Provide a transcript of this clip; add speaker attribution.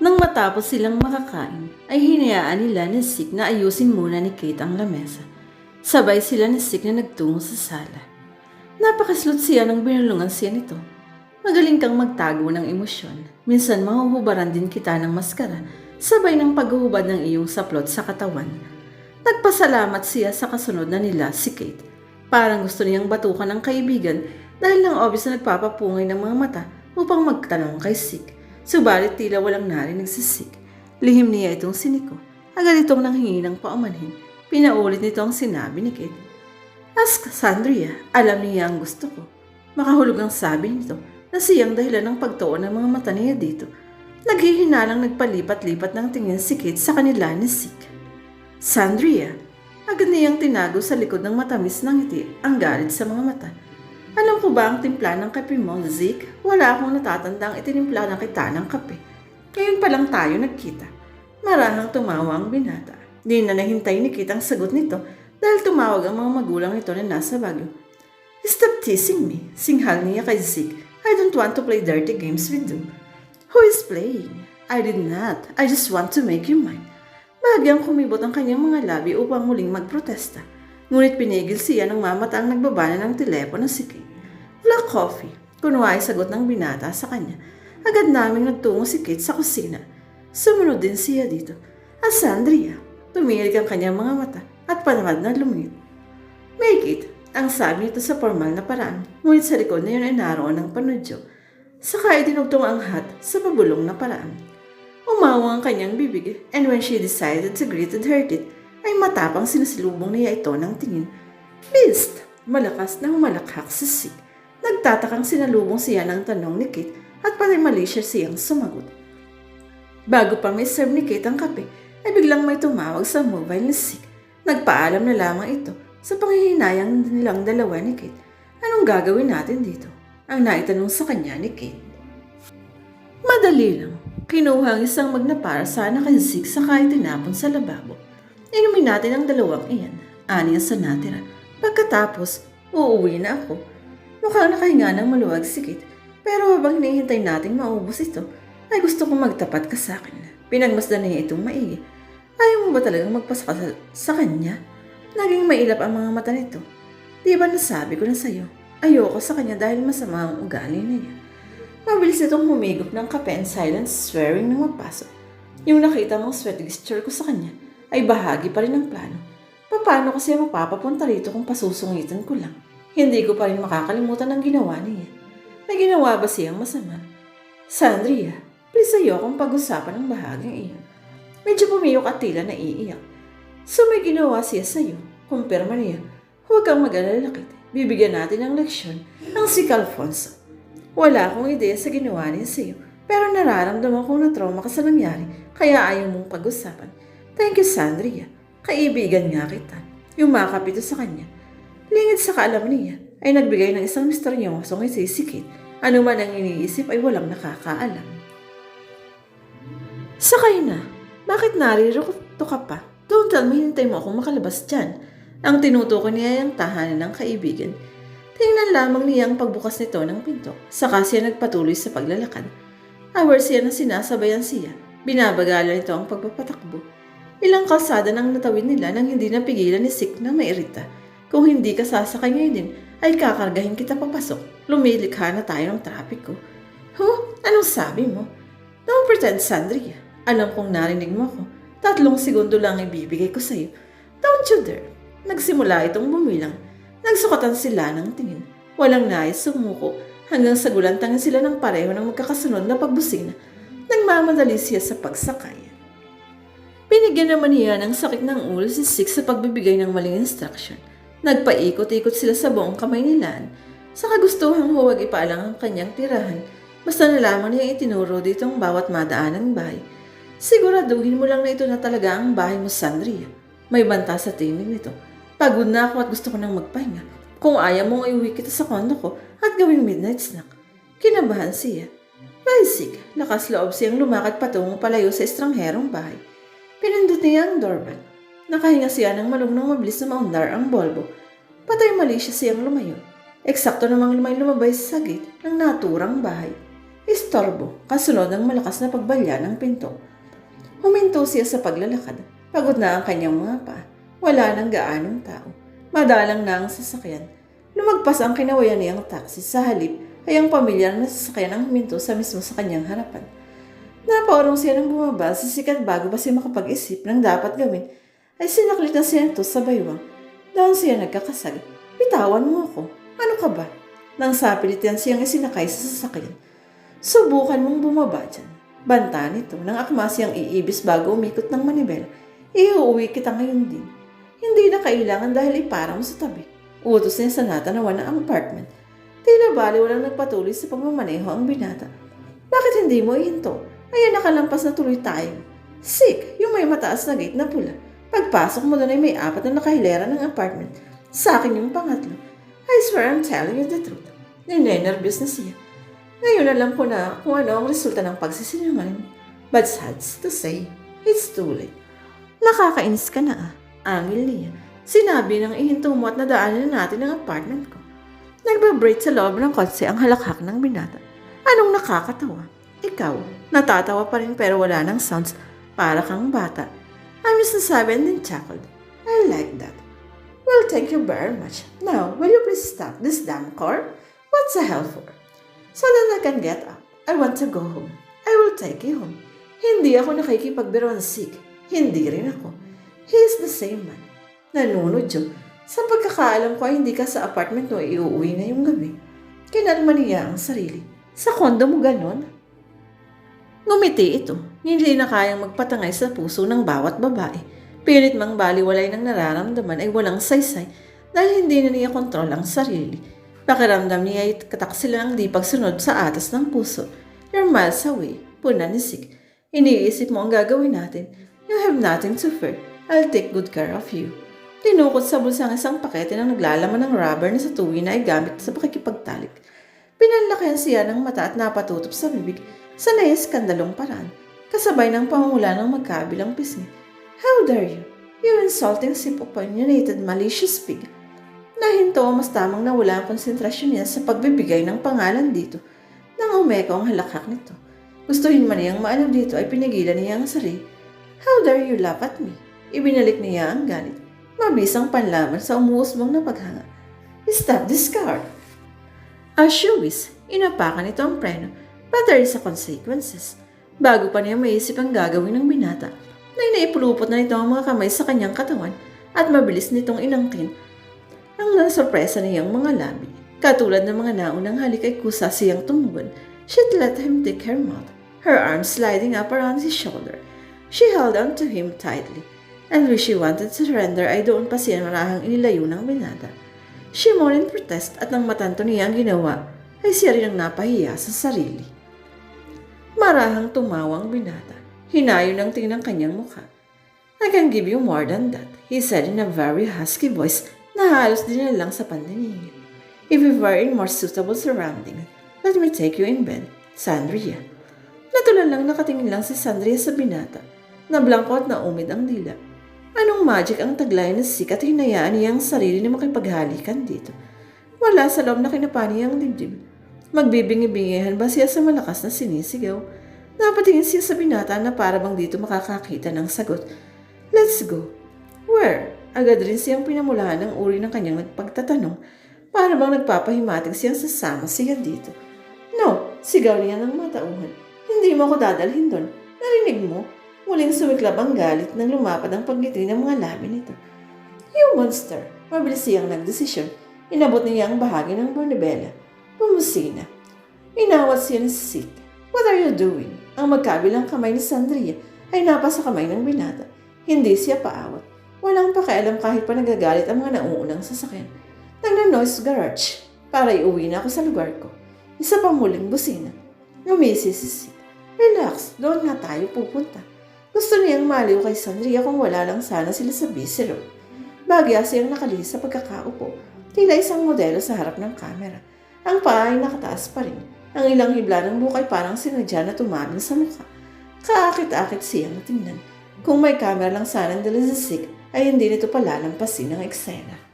Speaker 1: Nang matapos silang makakain, ay hinayaan nila ni Sik na ayusin muna ni Kate ang lamesa. Sabay sila ni Sik na nagtungo sa sala. Napakaslot siya nang binulungan siya nito. Magaling kang magtago ng emosyon. Minsan mahuhubaran din kita ng maskara, sabay ng paghuhubad ng iyong saplot sa katawan. Nagpasalamat siya sa kasunod na nila si Kate. Parang gusto niyang batukan ng kaibigan dahil lang obvious na nagpapapungay ng mga mata upang magtanong kay Sik. Subalit tila walang narinig si Sik. Lihim niya itong siniko. Agad itong nanghingi ng paumanhin. Pinaulit nito ang sinabi ni Kate. Ask Sandria, alam niya ang gusto ko. Makahulog ang sabi nito na siyang dahilan ng pagtuon ng mga mata niya dito. Naghihinalang nagpalipat-lipat ng tingin si Kate sa kanila ni Sik. Sandria, agad niyang tinago sa likod ng matamis ng ngiti ang galit sa mga mata. Alam ko ba ang timpla ng kape mo, Zik? Wala akong natatandang itinimpla na kita ng kape. Ngayon pa lang tayo nagkita. Marahang tumawa ang binata. Di na nahintay ni Kit ang sagot nito dahil tumawag ang mga magulang nito na nasa Baguio. Stop teasing me, singhal niya kay Zeke. I don't want to play dirty games with you. Who is playing? I did not. I just want to make you mine. Bahagyang kumibot ang kanyang mga labi upang muling magprotesta. Ngunit pinigil siya ng mamata ang nagbabana ng telepono si Kate. Black coffee. Kunwa ay sagot ng binata sa kanya. Agad naming nagtungo si Kate sa kusina. Sumunod din siya dito. At Sandria, tumilig ang kanyang mga mata at panamad na lumingit. Make it, ang sabi nito sa formal na paraan. Ngunit sa likod na yun ay naroon ng panudyo. Saka ay dinugtong ang hat sa pabulong na paraan. Umawa ang kanyang bibig and when she decided to greet and hurt ay matapang sinasilubong niya ito ng tingin. Beast! Malakas na humalakhak si Sik. Nagtatakang sinalubong siya ng tanong ni Kate at pati mali siya siyang sumagot. Bago pa may serve ni Kate ang kape, ay biglang may tumawag sa mobile ni Sik. Nagpaalam na lamang ito sa panghihinayang nilang dalawa ni Kate. Anong gagawin natin dito? Ang naitanong sa kanya ni Kate. Madali lang. Kinuha ang isang magna para sana kay Zeke saka itinapon sa lababo. Inumin natin ang dalawang iyan. Ani sa natira. Pagkatapos, uuwi na ako. Mukhang nakahinga ng maluwag si Kate. Pero habang hinihintay nating maubos ito, ay gusto kong magtapat ka sa akin. Pinagmasdan niya itong maigi. Ayaw mo ba talagang magpasa sa, sa kanya? Naging mailap ang mga mata nito. Di ba nasabi ko na sa'yo? Ayoko sa kanya dahil masama ang ugali niya. Mabilis itong humigop ng kape and silent swearing nang magpasok. Yung nakita mong sweat gesture ko sa kanya ay bahagi pa rin ng plano. Paano kasi mapapapunta rito kung pasusungitan ko lang? Hindi ko pa rin makakalimutan ang ginawa niya. May ginawa ba siyang masama? Sandria, please ayokong pag-usapan ang bahagyang iyon. Medyo pumiyok at tila naiiyak. So may ginawa siya sa'yo. Kumpirma niya. Huwag kang mag-alala. Bibigyan natin ng leksyon ang si Calfonso. Wala akong ideya sa ginawa niya sa'yo. Pero nararamdaman kong na-trauma ka sa nangyari. Kaya ayaw mong pag-usapan. Thank you, Sandria. Kaibigan nga kita. Yumakap ito sa kanya. Lingid sa kaalam niya ay nagbigay ng isang misteryosong isisikit. Ano man ang iniisip ay walang nakakaalam. Sakay na. Bakit naririto ka pa? Don't tell me hintay mo akong makalabas dyan. Ang tinutukoy niya ay ang tahanan ng kaibigan. Tingnan lamang niya ang pagbukas nito ng pinto. Saka siya nagpatuloy sa paglalakad. Hours siya na sinasabayan siya. Binabagalan nito ang pagpapatakbo. Ilang kalsada nang natawid nila nang hindi napigilan ni Sik na mairita. Kung hindi ka sasakay ngayon din, ay kakargahin kita papasok. Lumilikha na tayo ng trapiko. Huh? Anong sabi mo? Don't pretend, Sandria. Alam kong narinig mo ako. Tatlong segundo lang ibibigay ko sa'yo. Don't you dare. Nagsimula itong bumilang. Nagsukatan sila ng tingin. Walang nais sumuko hanggang sa gulantangan sila ng pareho ng magkakasunod na pagbusina. Nagmamadali siya sa pagsakay. Binigyan naman niya ng sakit ng ulo si Six sa pagbibigay ng maling instruction. Nagpaikot-ikot sila sa buong kamay ni Lan. Sa kagustuhang huwag ipaalang ang kanyang tirahan, basta na lamang niya itinuro dito ang bawat madaanang bahay. Siguraduhin mo lang na ito na talaga ang bahay mo, Sandria. May banta sa tinig nito. Pagod na ako at gusto ko nang magpahinga. Kung ayaw mong iuwi kita sa kondo ko at gawing midnight snack. Kinabahan siya. Basic, lakas loob siyang lumakad patungo palayo sa estrangherong bahay. Pinindot niya ang doorbell. Nakahinga siya ng malungnong mabilis na maundar ang bolbo. Patay mali siya siyang lumayo. Eksakto namang lumay lumabay sa gate ng naturang bahay. Istorbo, kasunod ng malakas na pagbalya ng pinto. Huminto siya sa paglalakad. Pagod na ang kanyang mga paa. Wala nang gaanong tao. Madalang na ang sasakyan. Lumagpas ang kinawayan niyang taxi sa halip ay ang pamilyar na sasakyan ang huminto sa mismo sa kanyang harapan. Napaurong siya nang bumaba sa sikat bago pa siya makapag-isip ng dapat gawin ay sinaklit na siya nito sa baywang. Dahil siya nagkakasag. Bitawan mo ako. Ano ka ba? Nang sapilit yan siyang isinakay sa sasakyan. Subukan mong bumaba dyan. Banta nito nang akma siyang iibis bago umikot ng manibela. Iuwi kita ngayon din. Hindi na kailangan dahil iparang mo sa tabi. Utos niya sa natanawan ng apartment. Tila bali walang nagpatuloy sa pagmamaneho ang binata. Bakit hindi mo ihinto? Ayan nakalampas na tuloy tayo. Sick, yung may mataas na gate na pula. Pagpasok mo doon ay may apat na nakahilera ng apartment. Sa akin yung pangatlo. I swear I'm telling you the truth. Ninenervous na siya. Ngayon alam ko na kung ano ang resulta ng pagsisinungaling. But sad to say, it's too late. Nakakainis ka na ah. Angil niya. Sinabi ng ihinto mo at nadaanan na natin ang apartment ko. Nagbabrate sa loob ng kotse ang halakhak ng binata. Anong nakakatawa? Ikaw, natatawa pa rin pero wala nang sounds para kang bata. I'm just nasabi and then chuckled. I like that. Well, thank you very much. Now, will you please stop this damn car? What's the hell for? So that I can get up. I want to go home. I will take you home. Hindi ako nakikipagbiruan sick. Hindi rin ako. He is the same man. Nanunod yun. Sa pagkakaalam ko ay hindi ka sa apartment mo iuwi na yung gabi. Kinalma niya ang sarili. Sa kondo mo ganon? Ngumiti ito. Hindi na kayang magpatangay sa puso ng bawat babae. Pilit mang baliwalay ng nararamdaman ay walang saysay dahil hindi na niya kontrol ang sarili. Pakiramdam niya ay katak sila ang di pagsunod sa atas ng puso. You're miles away. Puna ni Sik. Iniisip mo ang gagawin natin. You have nothing to fear. I'll take good care of you. Tinukot sa bulsa ang isang pakete ng naglalaman ng rubber na sa tuwi na ay gamit sa pakikipagtalik. Pinanlakihan siya ng mata at napatutup sa bibig sa naiskandalong paraan, kasabay ng pamumula ng magkabilang pisngi. How dare you? You insulting sip opinionated malicious pig. Nahinto mas tamang nawala ang konsentrasyon niya sa pagbibigay ng pangalan dito nang umeko ang halakhak nito. Gustuhin man niyang maano dito ay pinigilan niya ang sarili. How dare you laugh at me? Ibinalik niya ang galit. Mabisang panlaman sa umuusbong na paghanga. Stop this car! As you wish, inapakan ito ang preno, but there is a consequences. Bago pa niya maisip ang gagawin ng binata, na inaipulupot na nito ang mga kamay sa kanyang katawan at mabilis nitong inangkin ang nasurpresa niyang mga labi. Katulad ng mga naunang halik ay kusa siyang tumugon. She'd let him take her mouth, her arms sliding up around his shoulder. She held on to him tightly, and when she wanted to surrender ay doon pa siya marahang inilayo ng binata. She moaned protest at nang matanto niya ang ginawa, ay siya rin ang napahiya sa sarili. Marahang tumawa ang binata. Hinayo ng tingin ng kanyang mukha. I can give you more than that, he said in a very husky voice na halos din lang sa pandinig. If we were in more suitable surroundings, let me take you in bed, Sandria. Natulan lang nakatingin lang si Sandria sa binata. Nablangko at naumid ang dila. Anong magic ang taglay na sikat hinayaan niya ang sarili na makipaghalikan dito? Wala sa loob na kinapani ang dibdib. Magbibingi-bingihan ba siya sa malakas na sinisigaw? Napatingin siya sa binata na para bang dito makakakita ng sagot. Let's go. Where? Agad rin siyang pinamulahan ng uri ng kanyang nagpagtatanong para bang nagpapahimating siyang sasama siya dito. No, sigaw niya ng matauhan. Hindi mo ako dadalhin doon. Narinig mo? Muling sumiklab ang galit nang lumapad ang pagngiti ng mga labi nito. You monster! Mabilis siyang nagdesisyon. Inabot niya ang bahagi ng Bernabella. Pumusina. Inawat siya ni Sid. What are you doing? Ang magkabilang kamay ni Sandria ay napasa kamay ng binata. Hindi siya paawat. Walang pakialam kahit pa nagagalit ang mga nauunang sasakyan. Nagna-noise garage para iuwi na ako sa lugar ko. Isa pa muling busina. Ngumisi si Sid. Relax, doon nga tayo pupunta. Gusto niyang maliw kay Sandria kung wala lang sana sila sa busy room. Bagya siyang nakalihis sa pagkakaupo, tila isang modelo sa harap ng kamera. Ang paa ay nakataas pa rin. Ang ilang hibla ng bukay parang sinadya na tumamin sa mukha. Kaakit-akit siyang tingnan. Kung may camera lang sana ng dalisisik, ay hindi nito palalampasin ang eksena.